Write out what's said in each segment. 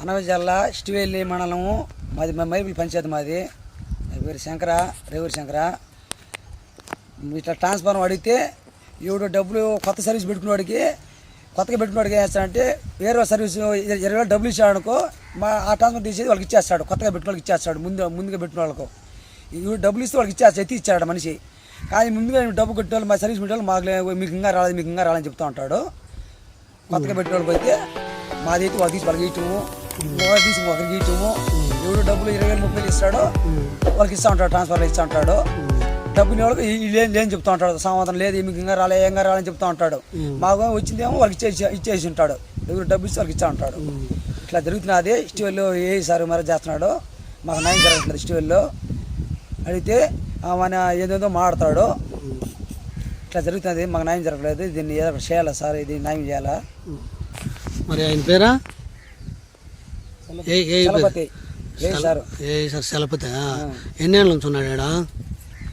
అనవజ జిల్లా ఇష్టవేలి మండలము. మాది మా మైపుల్ పంచాయతీ మాది. నా పేరు శంకర రేవూరి శంకర. ఇట్లా ట్రాన్స్ఫార్మర్ అడిగితే ఎవడు డబ్బులు కొత్త సర్వీస్ పెట్టుకున్నవాడికి కొత్తగా పెట్టుకున్నవాడికి ఏం చేస్తాడంటే వేరే సర్వీస్ ఇరవై వేలు డబ్బులు ఇచ్చాడనుకో మా ఆ ట్రాన్స్ఫర్ తీసేది వాళ్ళకి ఇచ్చేస్తాడు. కొత్తగా పెట్టిన వాళ్ళకి ఇచ్చేస్తాడు. ముందు ముందుగా పెట్టిన వాళ్ళకు. ఇవి డబ్బులు ఇస్తే వాళ్ళకి ఇచ్చేస్తాడు ఎత్తి ఇచ్చాడు మనిషి. కానీ ముందుగా డబ్బు కొట్టే వాళ్ళు మా సర్వీస్ పెట్టేవాళ్ళు మాకు మీకు ఇంకా రాలేదు మీకు ఇంకా రాలని చెప్తూ ఉంటాడు. కొత్తగా పెట్టిన వాళ్ళకి అయితే మాదైతే వాళ్ళు తీసి వాళ్ళకి ఇచ్చము. వాళ్ళు తీసి ఒకరికి ఇచ్చము. ఎవడు డబ్బులు ఇరవై వేలు ముప్పై ఇస్తాడో వాళ్ళకి ఇస్తా ఉంటాడు ట్రాన్స్ఫర్ ఇస్తా ఉంటాడు. డబ్బుని వాళ్ళకి లేని లేని చెప్తా ఉంటాడు. సంవత్సరం లేదు మీకు ఇంకా రాలే ఇంకా రాలని చెప్తా ఉంటాడు. మాకు వచ్చిందేమో వాళ్ళకి ఇచ్చేసి ఇచ్చేసి ఉంటాడు. ఎవరు డబ్బు ఇస్తే వాళ్ళకి ఇస్తా ఉంటాడు. ఇట్లా జరుగుతున్నది స్టీవెల్లో ఏ సార్ మరి చేస్తున్నాడు. మాకు నయం జరగట్లేదు స్టీవెల్లో అడిగితే ఆ మన ఏదేదో మాడతాడు ఇట్లా జరుగుతుంది మాకు న్యాయం జరగలేదు దీన్ని ఏదో చేయాలా సార్? ఇది న్యాయం చేయాలా? మరి ఆయన పేరా? ఏ? చలపతి. సార్? చలపతి ఎన్నేళ్ళ నుంచి ఉన్నాడు?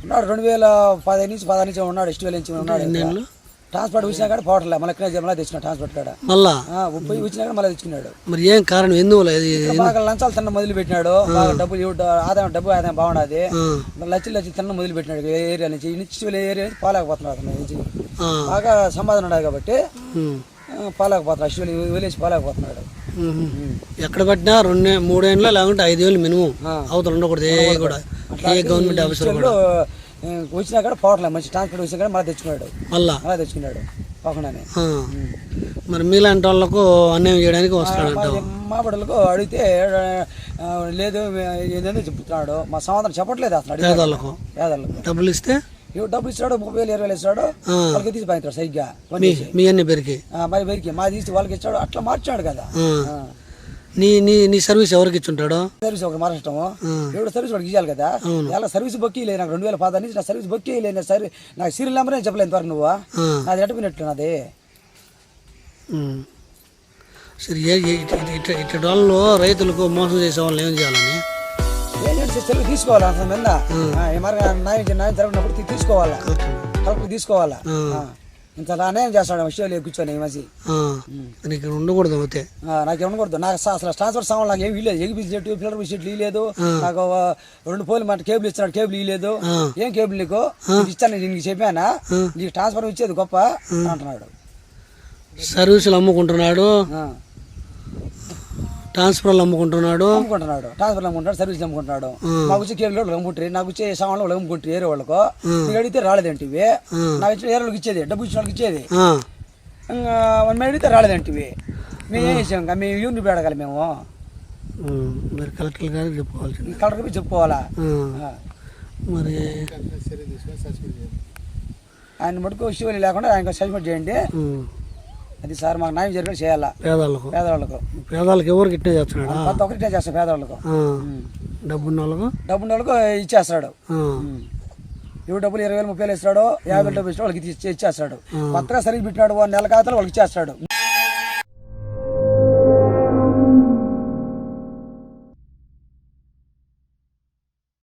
ఉన్నాడు రెండు వేల పదిహేను నుంచి పదహారు నుంచి ఉన్నాడు ఇష్టం నుంచి ఉన్నాడు ఎన్నేళ్ళు? ట్రాన్స్పోర్ట్ వచ్చినా కాడ పోవట్లే మళ్ళీ ఇక్కడ జమలా తెచ్చిన ట్రాన్స్పోర్ట్ కాడ. మళ్ళా? పోయి వచ్చినా కూడా మళ్ళీ తెచ్చుకున్నాడు. మరి ఏం కారణం? ఇక్కడ బాగా లంచాలు తిన్న మొదలు పెట్టినాడు బాగా డబ్బులు ఆదాయం డబ్బు ఆదాయం మరి లచ్చలు లచ్చి తిన్న మొదలు పెట్టినాడు ఏరియా నుంచి. ఇష్టం ఏరియా నుంచి పోలేకపోతున్నాడు అతను. బాగా సంపాదన ఉన్నాడు కాబట్టి పోలేకపోతున్నాడు ఇష్టం వదిలేసి పోలేకపోతున్నాడు. ఎక్కడ పట్టినా రెండు మూడేళ్ళు లేకుంటే ఐదు వేలు మినిమం. అవతల ఉండకూడదు ఏ కూడా. ఏ గవర్నమెంట్ ఆఫీసర్ కూడా. వచ్చినా కూడా పోవట్లేదు మంచి ట్రాన్స్పోర్ట్ వచ్చినా కూడా మళ్ళీ తెచ్చుకున్నాడు. మళ్ళా? మళ్ళీ తెచ్చుకున్నాడు. పోకుండానే. మరి మీలాంటి వాళ్ళకు అన్యాయం చేయడానికి వస్తాడంట. మా- బడులకు అడిగితే లేదు ఏదేదో చెప్తున్నాడు. మా సమాధానం చెప్పట్లేదు అడిగాడు పేదవాళ్ళకు పేదలకు డబ్బులు ఇస్తే? డబ్బులు ఇస్తాడు ముప్పై వేలు ఇరవై వేలు ఇస్తాడు. వాళ్ళకి తీసి పోయింటాడు సరిగ్గా మీ అన్ని పేరుకి మరి వెరికి మా తీసి వాళ్ళకి ఇచ్చాడు అట్లా మార్చాడు కదా. నీ నీ నీ సర్వీస్ ఎవరికి ఇచ్చుంటాడు సర్వీస్ మార్చడము ఆ. ఎవడు సర్వీస్ వాడికి ఇవ్వాలి కదా. ఎలా సర్వీస్ బొక్కి లేదు నాకు రెండు వేల పదహారు నుంచి నా సర్వీస్ బొక్కి లేదు సర్ నాకు సీరియల్ నెంబరే చెప్పలేదు ఇంతవరకు నువ్వు. నాది ఎట్టుకున్నట్లు నాది. సరే ఏ ఏ- ఇట్- ఇట్- ఇట్- ఇట్టటి వాళ్ళు రైతులకు మోసం చేసే వాళ్ళని ఏం చేయాలని ఏం చేసి సెలవు తీసుకోవాలి? అంత మీద న్యాయం న్యాయం జరగనప్పుడు తీసుకోవాలా? కరెక్ట్ తీసుకోవాలా. ఇంత అన్యాయం చేస్తాడు? విషయాలు కూర్చొని ఈ ఆ, నీకు ఇక్కడ ఉండకూడదు అయితే. నాకు ఉండకూడదు. నాకు అసలు ట్రాన్స్ఫర్ సామాన్ నాకు ఏమి ఇవ్వలేదు ఎగిపి చెట్టు పిల్లర్ చెట్లు ఇవ్వలేదు నాకు రెండు పోలు మాట కేబుల్ ఇచ్చినాడు కేబుల్ ఇవ్వలేదు. ఏం కేబుల్ నీకు? ఇచ్చాను నేను నీకు చెప్పానా? నీకు ట్రాన్స్ఫర్ ఇచ్చేది గొప్ప అంటున్నాడు. సర్వీసులు అమ్ముకుంటున్నాడు. ట్రాన్స్ఫర్లు అమ్ముకుంటున్నాడు. అమ్ముకుంటున్నాడు. Transfer అమ్ముకుంటాడు service అమ్ముకుంటున్నాడు. నాకు వచ్చి కేబుల్ వాళ్ళు అమ్ముకుంటారు. నాకు వచ్చే సామాన్లు వాళ్ళు అమ్ముకుంటారు. ఏరే వాళ్ళకు. నీకు అడిగితే రాలేదంటివి నాకు ఇచ్చిన ఏరే వాళ్ళకి ఇచ్చేది. డబ్బు ఇచ్చిన వాళ్ళకి ఇచ్చేది. ఇంకా మేము అడిగితే రాలేదంటివి మేము ఏం చేసాం? ఇంకా మేము యూని పెడగలి మేము. మరి కలెక్టర్ గారికి చెప్పుకోవాలా? ఆ, ఆ. మరి ఆయన మటుకు శివలి లేకుండా ఆయన సస్పెండ్ చేయండి. అది సార్ మాకు న్యాయం జరిగే చేయాలా? పేదవాళ్ళకు. పేదవాళ్ళకు. పేదవాళ్ళకి ఎవరికి ఇట్టే చేస్తున్నాడా? కొంత ఒకటే చేస్తాం పేదవాళ్ళకు. డబ్బున్న వాళ్ళకు డబ్బు ఉన్న వాళ్ళకు ఇచ్చేస్తాడు ఎవరు డబ్బులు ఇరవై వేలు ముప్పై వేలు ఇస్తాడు యాభై డబ్బులు ఇస్తాడు వాళ్ళకి ఇచ్చి- ఇచ్చేస్తాడు కొత్తగా సరిగ్గా పెట్టినాడు నెల ఖాతాలు వాళ్ళకి ఇచ్చేస్తాడు